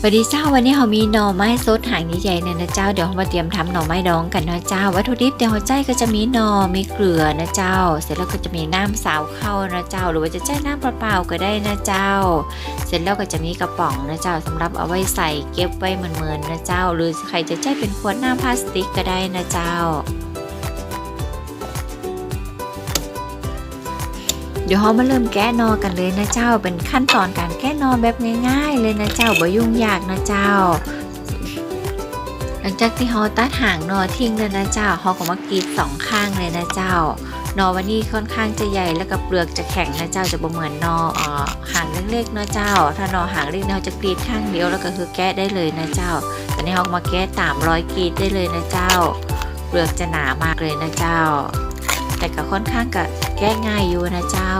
สวัสดีเจ้าวันนี้เรามีหน่อไม้สดหางใหญ่ๆเนี่ยนะเจ้าเดี๋ยวเรามาเตรียมทำหน่อไม้ดองกันนะเจ้า วัตถุดิบเดี๋ยวเราใจก็จะมีหน่อมีเกลือนะเจ้า เสร็จแล้วก็จะมีน้ำสาวเข้านะเจ้า หรือว่าจะใช้น้ำเปล่าๆก็ได้นะเจ้า เสร็จแล้วก็จะมีกระป๋องนะเจ้าสำหรับเอาไว้ใส่เก็บไว้เหมือนๆนะเจ้า หรือใครจะใช้เป็นขวดน้ำพลาสติกก็ได้นะเจ้า เดี๋ยวเรามาเริ่มแก้นอกันเลยนะเจ้า เป็นขั้นตอนการแก้นอแบบง่าย ๆ เลยนะเจ้าบ่ยุ่งยากนะเจ้า หลังจากที่เราตัดหางนอทิ้งเลยนะเจ้าเราก็มากรีดสองข้างเลยนะเจ้านอวันนี้ค่อนข้างจะใหญ่แล้วก็เปลือกจะแข็งนะเจ้าจะบ่เหมือนนออหางเล็กๆนะเจ้า ถ้านอหางเล็กเราจะกรีดข้างเดียวแล้วก็คือแก้ได้เลยนะเจ้าตอนนี้เรามาแก้ตามรอยกรีดได้เลยนะเจ้า เปลือกจะหนามากเลยนะเจ้า แต่ก็ค่อนข้างกับแก้ง่ายอยู่นะเจ้า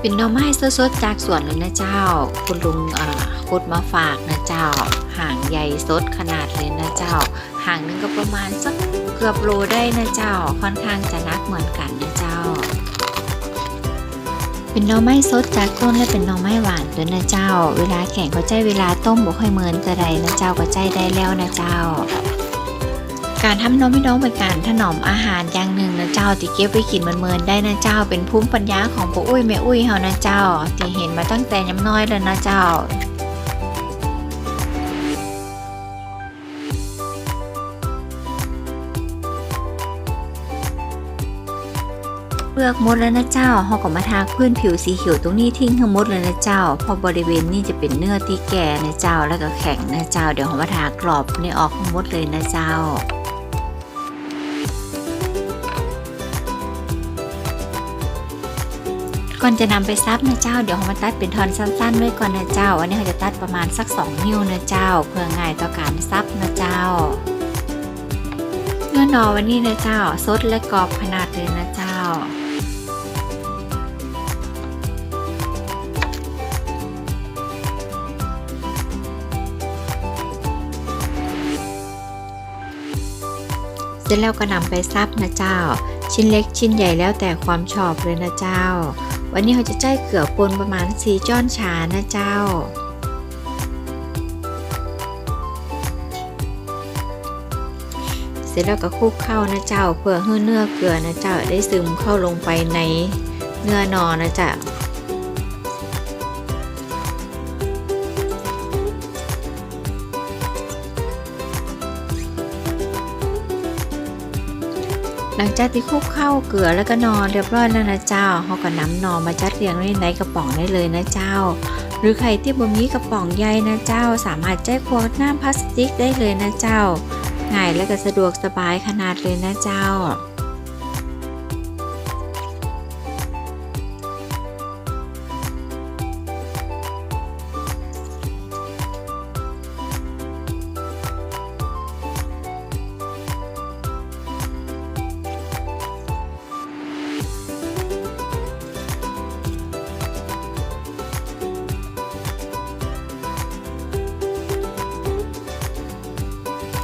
เป็นหน่อไม้สดๆจากสวนเลยนะเจ้า คุณลุงอ่าขุดมาฝากนะเจ้า ห่างใหญ่สดขนาดเลยนะเจ้า ห่างนึงก็ประมาณสักเกือบโลได้นะเจ้า ค่อนข้างจะนักเหมือนกันนะเจ้าเป็นหน่อไม้สดจากต้นและเป็นหน่อไม้หวานด้วยนะเจ้า เวลาแข่งก็ใจเวลาต้มบ่ค่อยเหมือนกระไดนะเจ้าก็ใจได้แล้วนะเจ้า การทำน้องพี่น้องเป็นการถนอมอาหารอย่างหนึ่งนะเจ้าที่เก็บไว้กินเมินๆได้นะเจ้า เป็นภูมิปัญญาของปู่อุ้ยแม่อุ้ยเฮานะเจ้า ที่เห็นมาตั้งแต่ย้ำน้อยแล้วนะเจ้าเปลือกมดแล้วนะเจ้าเฮาก็มาทาพื้นผิวสีเขียวตรงนี้ทิ้งทั้งมดเลยนะเจ้าเพอบริเวณนี้จะเป็นเนื้อที่แก่นะเจ้าแล้วก็แข็งนะเจ้า เดี๋ยวเฮามาทากรอบนี่ออกทั้งมดเลยนะเจ้า ก่อนจะนำไปซับนะเจ้าเดี๋ยวเรามาตัดเป็นทอนสั้นๆไว้ก่อนนะเจ้า อันนี้เราจะตัดประมาณสัก 2 นิ้วนะเจ้า เพื่อง่ายต่อการซับนะเจ้าเนื้อหนอวันนี้นะเจ้าสดและกรอบขนาดเลยนะเจ้าเสร็จแล้วก็นำไปซับนะเจ้า ชิ้นเล็กชิ้นใหญ่แล้วแต่ความชอบเลยนะเจ้า วันนี้เราจะใจเกลือปนประมาณ4จ้อนชานะเจ้า เสร็จแล้วก็คลุกเข้านะเจ้า เพื่อให้เนื้อเกลือนะเจ้าได้ซึมเข้าลงไปในเนื้อนอนะเจ้า หลังจากที่คลุกเข้าเกลือแล้วก็นอนเรียบร้อยแล้วนะเจ้าเขาก็นำนอนมาจัดเรียงไว้ในกระป๋องได้เลยนะเจ้า หรือใครที่บ่มีกระป๋องใหญ่นะเจ้า สามารถแจ้ขวดน้ำพลาสติกได้เลยนะเจ้า ง่ายและก็สะดวกสบายขนาดเลยนะเจ้า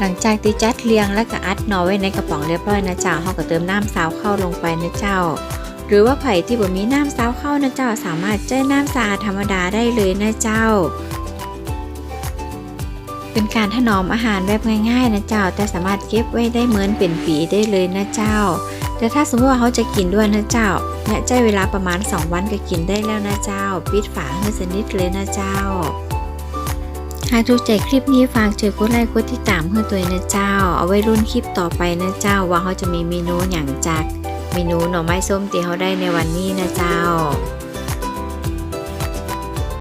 หลังจากที่จัดเรียงและก็อัดนอไว้ในกระป๋องเรียบร้อยนะเจ้าเขาก็เติมน้ำซาวเข้าลงไปนะเจ้า หรือว่าไผ่ที่บ่มีน้ำซาวเข้านะเจ้าสามารถใช้น้ำสะอาดธรรมดาได้เลยนะเจ้า เป็นการถนอมอาหารแบบง่ายๆนะเจ้า แต่สามารถเก็บไว้ได้เหมือนเป็นปีได้เลยนะเจ้า แต่ถ้าสมมติว่าเขาจะกินด้วยนะเจ้าเนี่ยใช้เวลาประมาณ 2 วันก็กินได้แล้วนะเจ้า ปิดฝาให้สนิทเลยนะเจ้า หากถูกใจคลิปนี้ฝากเจอกดไลค์กดติดตามเพื่อตัวนะเจ้า เอาไว้รุ่นคลิปต่อไปนะเจ้า ว่าเขาจะมีเมนูอย่างจากเมนูหน่อไม้ส้มตีเขาได้ในวันนี้นะเจ้า